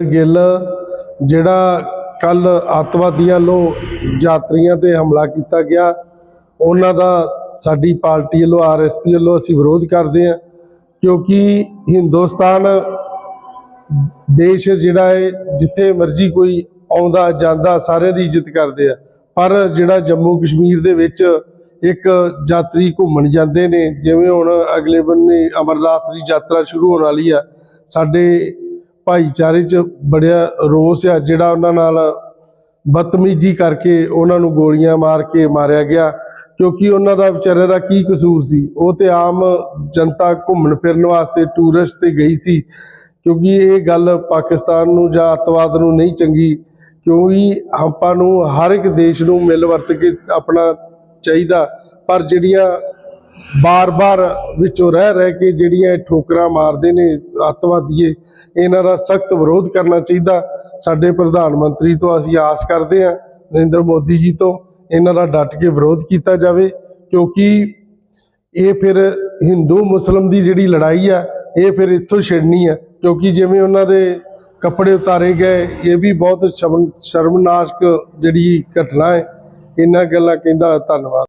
ਗਿੱਲ, ਜਿਹੜਾ ਕੱਲ ਅੱਤਵਾਦੀਆਂ ਵੱਲੋਂ ਯਾਤਰੀਆਂ ਤੇ ਹਮਲਾ ਕੀਤਾ ਗਿਆ, ਉਹਨਾਂ ਦਾ ਸਾਡੀ ਪਾਰਟੀ ਵੱਲੋਂ ਆਰਐਸਪੀ ਵੱਲੋਂ ਅਸੀਂ ਵਿਰੋਧ ਕਰਦੇ ਹਾਂ, ਕਿਉਂਕਿ ਹਿੰਦੁਸਤਾਨ ਦੇਸ਼ ਜਿਹੜਾ ਹੈ, ਜਿੱਥੇ ਮਰਜ਼ੀ ਕੋਈ ਆਉਂਦਾ, ਜਾਂਦਾ, ਸਾਰਿਆਂ ਦੀ ਇੱਜ਼ਤ ਕਰਦੇ ਆ। ਪਰ ਜਿਹੜਾ ਜੰਮੂ ਕਸ਼ਮੀਰ ਦੇ ਵਿੱਚ ਇੱਕ ਯਾਤਰੀ ਘੁੰਮਣ ਜਾਂਦੇ ਨੇ, ਜਿਵੇਂ ਹੁਣ ਅਗਲੇ ਬੰਨੇ ਅਮਰਨਾਥ ਦੀ ਯਾਤਰਾ ਸ਼ੁਰੂ ਹੋਣ ਵਾਲੀ ਆ, ਸਾਡੇ ਭਾਈਚਾਰੇ 'ਚ ਬੜਿਆ ਰੋਸ ਆ, ਜਿਹੜਾ ਉਹਨਾਂ ਨਾਲ ਬਦਤਮੀਜ਼ੀ ਕਰਕੇ ਉਹਨਾਂ ਨੂੰ ਗੋਲੀਆਂ ਮਾਰ ਕੇ ਮਾਰਿਆ ਗਿਆ। ਕਿਉਂਕਿ ਉਹਨਾਂ ਦਾ ਵਿਚਾਰਿਆਂ ਦਾ ਕੀ ਕਸੂਰ ਸੀ? ਉਹ ਤੇ ਆਮ ਜਨਤਾ ਘੁੰਮਣ ਫਿਰਨ ਵਾਸਤੇ ਟੂਰਿਸਟ ਤੇ ਗਈ ਸੀ। ਕਿਉਂਕਿ ਇਹ ਗੱਲ ਪਾਕਿਸਤਾਨ ਨੂੰ ਜਾਂ ਅੱਤਵਾਦ ਨੂੰ ਨਹੀਂ ਚੰਗੀ। ਕਿਉਂਕਿ ਆਪਾਂ ਨੂੰ ਹਰ ਇੱਕ ਦੇਸ਼ ਨੂੰ ਮਿਲ ਵਰਤ ਕੇ ਆਪਣਾ ਚਾਹੀਦਾ। ਪਰ ਜਿਹੜੀਆਂ ਬਾਰ-ਬਾਰ ਵਿੱਚੋਂ ਰਹਿ ਰਹਿ ਕੇ ਜਿਹੜੀਆਂ ਇਹ ਠੋਕਰਾਂ ਮਾਰਦੇ ਨੇ, ਅੱਤਵਾਦੀਏ, ਇਹਨਾਂ ਦਾ ਸਖਤ ਵਿਰੋਧ ਕਰਨਾ ਚਾਹੀਦਾ। ਸਾਡੇ ਪ੍ਰਧਾਨ ਮੰਤਰੀ ਤੋਂ ਅਸੀਂ ਆਸ ਕਰਦੇ ਹਾਂ, ਨਰਿੰਦਰ ਮੋਦੀ ਜੀ ਤੋਂ, ਇਹਨਾਂ ਦਾ ਡਟ ਕੇ ਵਿਰੋਧ ਕੀਤਾ ਜਾਵੇ, ਕਿਉਂਕਿ ਇਹ ਫਿਰ ਹਿੰਦੂ ਮੁਸਲਮ ਦੀ ਜਿਹੜੀ ਲੜਾਈ ਆ, ਇਹ ਫਿਰ ਇੱਥੋਂ ਛਿੜਨੀ ਆ, ਕਿਉਂਕਿ ਜਿਵੇਂ ਉਹਨਾਂ ਦੇ ਕੱਪੜੇ ਉਤਾਰੇ ਗਏ, ਇਹ ਵੀ ਬਹੁਤ ਸ਼ਰਮ- ਸ਼ਰਮਨਾਕ ਜਿਹੜੀ ਘਟਨਾ ਹੈ, ਇਹਨਾਂ ਗੱਲਾਂ ਕਹਿੰਦਾ ਧੰਨਵਾਦ।